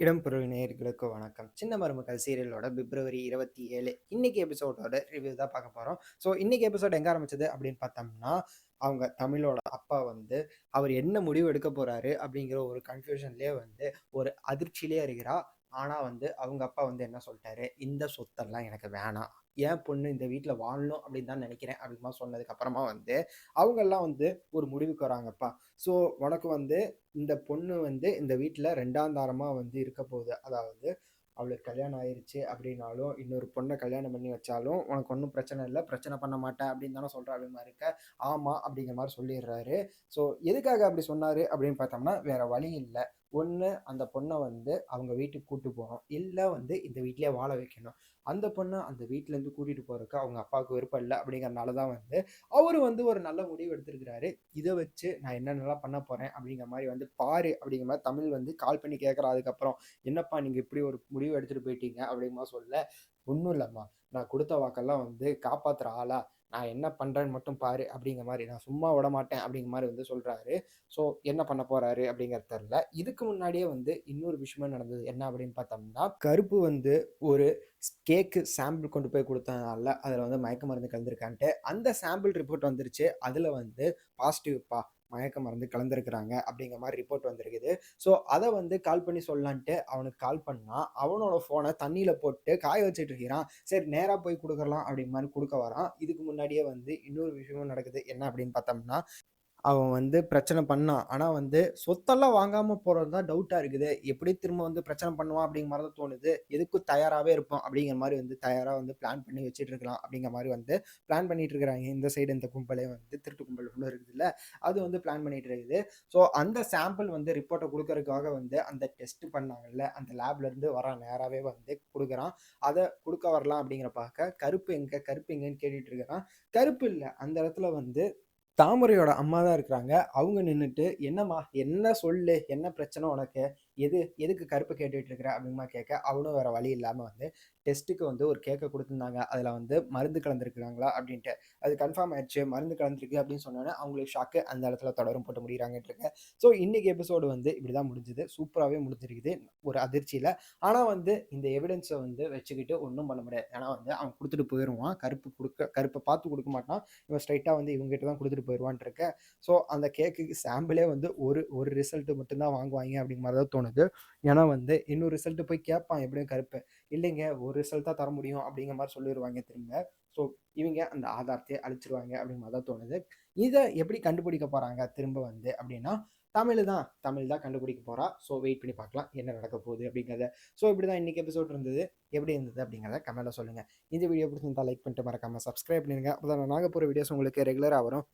இடம்பொருள் நேயர்களுக்கு வணக்கம். சின்ன மருமகள் சீரியலோட பிப்ரவரி இருபத்தி ஏழு இன்னைக்கு எபிசோடோட ரிவ்யூ தான் பார்க்க போகிறோம் ஸோ இன்னைக்கு எபிசோட் எங்கே ஆரம்பிச்சது அப்படின்னு பார்த்தோம்னா அவங்க தமிழோட அப்பா வந்து அவர் என்ன முடிவு எடுக்க போறாரு அப்படிங்கிற ஒரு கன்ஃபியூஷன்லேயே வந்து ஒரு அதிர்ச்சியிலே இருக்கிறா. ஆனால் வந்து அவங்க அப்பா வந்து என்ன சொல்லிட்டாரு? இந்த சொத்தெல்லாம் எனக்கு வேணாம். ஏன் பொண்ணு இந்த வீட்டில் வாழணும் அப்படின்னு தான் நினைக்கிறேன் அப்படிமா சொன்னதுக்கப்புறமா வந்து அவங்கெல்லாம் வந்து ஒரு முடிவுக்கு வராங்கப்பா. ஸோ உனக்கு வந்து இந்த பொண்ணு வந்து இந்த வீட்டில் ரெண்டாந்தாரமாக வந்து இருக்க போகுது. அதாவது அவளுக்கு கல்யாணம் ஆயிடுச்சு அப்படின்னாலும் இன்னொரு பொண்ணை கல்யாணம் பண்ணி வச்சாலும் உனக்கு ஒன்றும் பிரச்சனை இல்லை பிரச்சனை பண்ண மாட்டேன் அப்படின்னு தானே சொல்கிற அப்படி மாதிரி இருக்க. ஆமாம் அப்படிங்கிற மாதிரி சொல்லிடுறாரு. ஸோ எதுக்காக அப்படி சொன்னார் அப்படின்னு பார்த்தோம்னா வேற வழி இல்லை. ஒன்று அந்த பொண்ணை வந்து அவங்க வீட்டுக்கு கூட்டு போகணும். இல்லை வந்து இந்த வீட்டிலேயே வாழ வைக்கணும். அந்த பொண்ணை அந்த வீட்டிலேருந்து கூட்டிகிட்டு போகிறக்கு அவங்க அப்பாவுக்கு விருப்பம் இல்லை அப்படிங்கிறனால தான் வந்து அவர் வந்து ஒரு நல்ல முடிவு எடுத்திருக்கிறாரு. இதை வச்சு நான் என்னென்னலாம் பண்ண போகிறேன் அப்படிங்கிற மாதிரி வந்து பாரு அப்படிங்கிற மாதிரி தமிழ் வந்து கால் பண்ணி கேட்குறா அதுக்கப்புறம் என்னப்பா நீங்கள் இப்படி ஒரு முடிவு எடுத்துகிட்டு போயிட்டீங்க அப்படிங்கிற சொல்ல ஒன்றும் இல்லைம்மா. நான் கொடுத்த வாக்கெல்லாம் வந்து காப்பாற்றுற ஆளா. நான் என்ன பண்ணுறேன்னு மட்டும் பாரு அப்படிங்கிற மாதிரி. நான் சும்மா விட மாட்டேன் அப்படிங்கிற மாதிரி வந்து சொல்கிறாரு ஸோ என்ன பண்ண போகிறாரு அப்படிங்கிறது தெரில இதுக்கு முன்னாடியே வந்து இன்னொரு விஷயமும் நடந்தது என்ன அப்படின்னு பார்த்தோம்னா கருப்பு வந்து ஒரு கேக்கு சாம்பிள் கொண்டு போய் கொடுத்ததுனால அதில் வந்து மயக்க மருந்து கலந்துருக்கான்ட்டு அந்த சாம்பிள் ரிப்போர்ட் வந்துருச்சு. அதில் வந்து பாசிட்டிவ்ப்பா மயக்க மருந்து கலந்துருக்குறாங்க அப்படிங்கிற மாதிரி ரிப்போர்ட் வந்திருக்குது. ஸோ அதை வந்து கால் பண்ணி சொல்லலான்ட்டு அவனுக்கு கால் பண்ணால் அவனோட ஃபோனை தண்ணியில் போட்டு காய வச்சுட்டு இருக்கிறான். சரி நேராக போய் கொடுக்கலாம் அப்படிங்கிற மாதிரி கொடுக்க வரான். இதுக்கு முன்னாடியே வந்து இன்னொரு விஷயமும் நடக்குது. என்ன அப்படின்னு பார்த்தோம்னா அவன் வந்து பிரச்சனை பண்ணான். ஆனா வந்து சொத்தெல்லாம் வாங்காம போறது தான் டவுட்டா இருக்குது. எப்படி திரும்ப வந்து பிரச்சனை பண்ணுவான் அப்படிங்கிற மாரி தான் தோணுது. எதுக்கும் தயாராவே இருப்போம் அப்படிங்கிற மாரி வந்து தயாரா வந்து பிளான் பண்ணி வச்சுட்டு இருக்கலாம் அப்படிங்கிற மாரி வந்து பிளான் பண்ணிட்டு இருக்கிறாங்க. இந்த சைடு இந்த கும்பலே வந்து திருட்டு கும்பல் ஒண்ணு இருக்குதுல்ல, அது வந்து பிளான் பண்ணிட்டு இருக்குது. ஸோ அந்த சாம்பிள் வந்து ரிப்போர்ட்ட குடுக்கறதுக்காக வந்து அந்த டெஸ்ட் பண்ணாங்கல்ல, அந்த லேப்லேருந்து வரான் நேராவே வந்து குடுக்குறான். அத குடுக்க வரலாம் அப்படிங்கிற பார்க்க கருப்பு எங்க? கருப்பு எங்கன்னு கேட்டுட்டு இருக்கிறான். கருப்பு இல்ல. அந்த இடத்துல வந்து தாமரையோட அம்மா தான் இருக்கிறாங்க. அவங்க நின்றுட்டு "என்னம்மா? என்ன சொல்லு? என்ன பிரச்சனை உனக்கு? எது எதுக்கு கருப்பு கேட்டுட்டு இருக்கிற?" அப்படிங்கிற கேட்க, அவனும் வேற வழி இல்லாமல் வந்து டெஸ்ட்டுக்கு வந்து ஒரு கேக்கை கொடுத்துருந்தாங்க அதில் வந்து மருந்து கலந்துருக்குறாங்களா அப்படின்ட்டு. அது கன்ஃபார்ம் ஆயிடுச்சு. மருந்து கலந்துருக்கு அப்படின்னு சொன்னோன்னே அவங்களுக்கு ஷாக்கு. அந்த இடத்துல தொடரும் போட்டு முடிக்கிறாங்கன்ட்டுருக்கு. ஸோ இன்னைக்கு எபிசோடு வந்து இப்படிதான் முடிஞ்சுது. சூப்பராகவே முடிஞ்சிருக்குது. ஒரு அதிர்ச்சியில் ஆனால் வந்து இந்த எவிடன்ஸை வந்து வச்சுக்கிட்டு ஒன்றும் பண்ண முடியாது. ஏன்னா வந்து அவன் கொடுத்துட்டு போயிடுவான் கருப்பு கொடுக்க கருப்பை பார்த்து கொடுக்க மாட்டான். இவன் ஸ்ட்ரைட்டாக வந்து இவங்ககிட்ட தான் கொடுத்துட்டு போயிருவான்ட்டு இருக்கேன் ஸோ அந்த கேக்குக்கு சாம்பிளே வந்து ஒரு ஒரு ரிசல்ட் மட்டும் தான் அப்படிங்கிற மாதிரி தான் தோணுது. ஏன்னா வந்து இன்னொரு ரிசல்ட்டு போய் கேட்பான் எப்படியும் கருப்பு. இல்லைங்க ஒரு ரிசல்ட் தான் தர முடியும் அப்படிங்கிற மாதிரி சொல்லிடுவாங்க திரும்ப. ஸோ இவங்க அந்த ஆதாரத்தை அழிச்சிருவாங்க அப்படிங்கிற மாதிரி தான் தோணுது. இதை எப்படி கண்டுபிடிக்க போகிறாங்க திரும்ப வந்து அப்படின்னா, தமிழ் தான் தமிழ் தான் கண்டுபிடிக்க போகிறா ஸோ வெயிட் பண்ணி பார்க்கலாம். என்ன நடக்க போகுது அப்படிங்கிறத. ஸோ இப்படி தான் இன்னைக்கு எபிசோட் இருந்தது. எப்படி இருந்தது அப்படிங்கிறத கமெண்ட்டில் சொல்லுங்கள் இந்த வீடியோ பிடிச்சிருந்தா லைக் பண்ணிட்டு மறக்காமல் சப்ஸ்கிரைப் பண்ணிருங்க. அப்பதான் நாங்க போற வீடியோஸ் உங்களுக்கு ரெகுலராக வரும்.